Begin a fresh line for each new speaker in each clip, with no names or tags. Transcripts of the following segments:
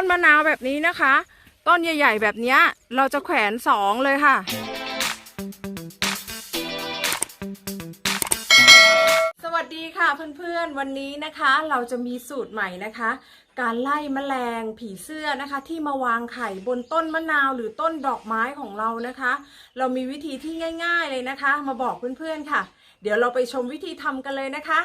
ต้นมะนาวแบบนี้นะคะ ต้นใหญ่ ๆ แบบเนี้ยเราจะแขวนสองเลยค่ะ สวัสดีค่ะเพื่อนๆ วันนี้นะคะ เราจะมีสูตรใหม่นะคะ การไล่แมลงผีเสื้อนะคะ ที่มาวางไข่บนต้นมะนาวหรือต้นดอกไม้ของเรานะคะ เรามีวิธีที่ง่าย ๆเลยนะคะ มาบอกเพื่อนๆค่ะ เดี๋ยวเราไปชมวิธีทำกันเลยนะคะ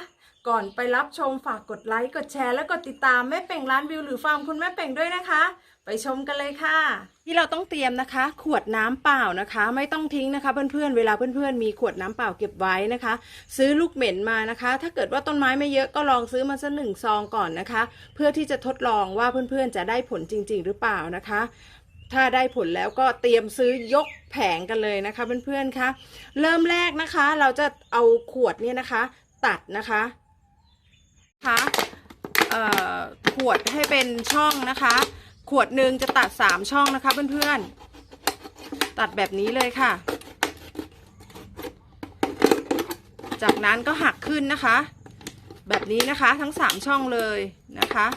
ก่อนไปรับชมฝากกดไลค์กดแชร์และกดติดตามแม่เป่งร้านวิวหรือฟาร์มคุณแม่เป่งด้วยนะคะ ไปชมกันเลยค่ะ ที่เราต้องเตรียมนะคะ ขวดน้ำเปล่านะคะ ไม่ต้องทิ้งนะคะ เพื่อนๆเวลาเพื่อนๆมีขวดน้ำเปล่าเก็บไว้นะคะ ซื้อลูกเหม็นมานะคะ ถ้าเกิดว่าต้นไม้ไม่เยอะก็ลองซื้อมาสักหนึ่งซองก่อนนะคะ เพื่อที่จะทดลองว่าเพื่อนๆจะได้ผลจริง ๆ หรือเปล่านะคะ ถ้าได้ผลแล้วก็เตรียมซื้อยกแผงกันเลยนะคะเพื่อนๆคะเริ่มแรกนะคะเราจะเอาขวดเนี่ยนะคะ ตัดนะคะคะขวดให้เป็นช่องนะคะ ขวดหนึ่งจะตัดสามช่องนะคะเพื่อนๆ ตัดแบบนี้เลยค่ะ จากนั้นก็หักขึ้นนะคะ แบบนี้นะคะทั้งสามช่องเลยนะคะ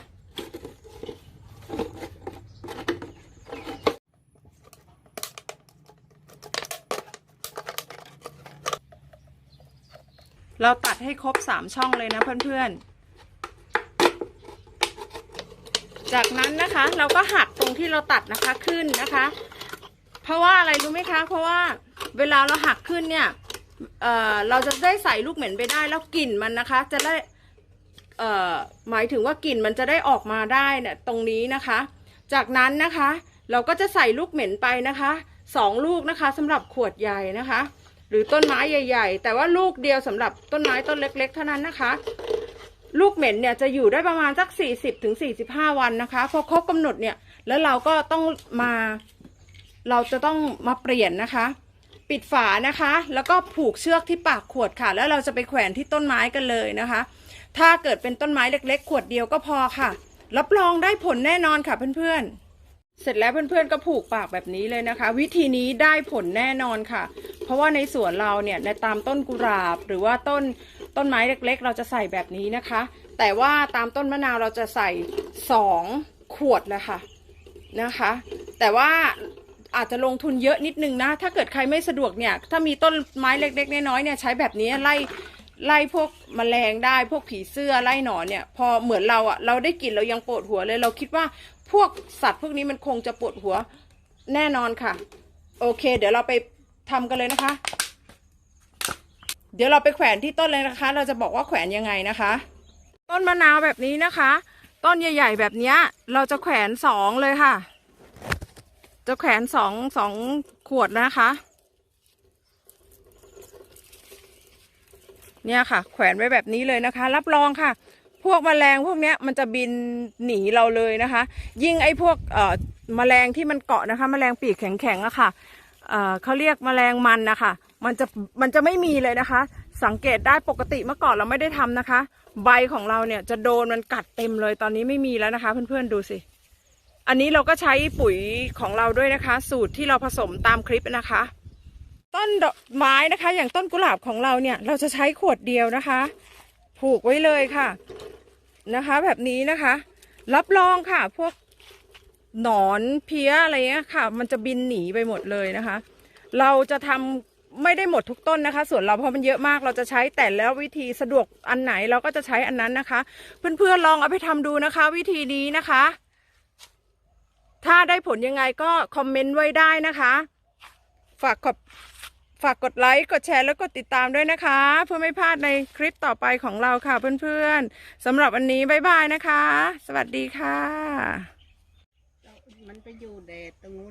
เราตัดให้ครบสามช่องเลยนะเพื่อนๆ จากนั้นนะคะเราก็หักตรงที่เราตัดนะคะขึ้นนะคะ เพราะว่าอะไรรู้ไหมคะ เพราะว่าเวลาเราหักขึ้นเนี่ยเเราจะได้ใส่ลูกเหม็นไปได้แล้วกลิ่นมันนะคะ จะได้หมายถึงว่ากลิ่นมันจะได้ออกมาได้เนี่ยตรงนี้นะคะ จากนั้นนะคะ เราก็จะใส่ลูกเหม็นไปนะคะสองลูกนะคะสำหรับขวดใหญ่นะคะ หรือต้นไม้ใหญ่ ๆ แต่ว่าลูกเดียวสำหรับต้นไม้ต้นเล็ก ๆ เท่านั้นนะคะ ลูกเหม็นเนี่ยจะอยู่ได้ประมาณสัก 40ถึง45วันนะคะพอครบกำหนดเนี่ย แล้วเราก็ต้องมา เราจะต้องมาเปลี่ยนนะคะ ปิดฝานะคะ แล้วก็ผูกเชือกที่ปากขวดค่ะ แล้วเราจะไปแขวนที่ต้นไม้กันเลยนะคะ ถ้าเกิดเป็นต้นไม้เล็ก ๆ ขวดเดียวก็พอค่ะ รับรองได้ผลแน่นอนค่ะเพื่อนๆ เสร็จแล้วเพื่อนๆก็ผูกปากแบบนี้เลยนะคะ วิธีนี้ได้ผลแน่นอนค่ะ เพราะว่าในสวนเราเนี่ยในตามต้นกุหลาบ หรือว่าต้นต้นไม้เล็กๆ เราจะใส่แบบนี้นะคะ แต่ว่าตามต้นมะนาวเราจะใส่สองขวดเลยค่ะนะคะ แต่ว่าอาจจะลงทุนเยอะนิดนึงนะ ถ้าเกิดใครไม่สะดวกเนี่ย ถ้ามีต้นไม้เล็กๆ น้อยๆเนี่ยใช้แบบนี้ไล่ ไล่พวกแมลงได้พวกผีเสื้อไล่หนอนเนี่ย พอเหมือนเราอะเราได้กลิ่นเรายังปวดหัวเลย เราคิดว่าพวกสัตว์พวกนี้มันคงจะปวดหัวแน่นอนค่ะ โอเค เดี๋ยวเราไปทำกันเลยนะคะ เดี๋ยวเราไปแขวนที่ต้นเลยนะคะ เราจะบอกว่าแขวนยังไงนะคะ ต้นมะนาวแบบนี้นะคะ ต้นใหญ่ ๆ แบบเนี้ยเราจะแขวนสองเลยค่ะ จะแขวนสองสองขวดนะคะ เนี่ยค่ะ แขวนไว้แบบนี้เลยนะคะ รับรองค่ะ พวกแมลงพวกเนี้ยมันจะบินหนีเราเลยนะคะ ยิ่งไอ้พวกเอ่อแมลงที่มันเกาะนะคะแมลงปีกแข็งๆอะค่ะเอ่อเขาเรียกแมลงมันนะคะมันจะมันจะไม่มีเลยนะคะ สังเกตได้ปกติเมื่อก่อนเราไม่ได้ทำนะคะ ใบของเราเนี่ยจะโดนมันกัดเต็มเลยตอนนี้ไม่มีแล้วนะคะ เพื่อนๆดูสิอันนี้เราก็ใช้ปุ๋ยของเราด้วยนะคะ สูตรที่เราผสมตามคลิปนะคะ ต้นดอกไม้นะคะ อย่างต้นกุหลาบของเราเนี่ย เราจะใช้ขวดเดียวนะคะ ผูกไว้เลยค่ะนะคะ แบบนี้นะคะ รับรองค่ะ พวกหนอนเพี้ยอะไรเงี้ยค่ะ มันจะบินหนีไปหมดเลยนะคะ เราจะทำไม่ได้หมดทุกต้นนะคะ ส่วนเราเพราะมันเยอะมากเราจะใช้แต่แล้ววิธีสะดวกอันไหนเราก็จะใช้อันนั้นนะคะ เพื่อนๆลองเอาไปทำดูนะคะ วิธีนี้นะคะ ถ้าได้ผลยังไงก็คอมเมนต์ไว้ได้นะคะ ฝากขอบ ฝากกดไลค์กดแชร์แล้วกดติดตามด้วยนะคะ เพื่อไม่พลาดในคลิปต่อไปของเราค่ะเพื่อนๆสำหรับวันนี้บ๊ายบายนะคะ สวัสดีค่ะ
มันไปอยู่แดดตรงนู้น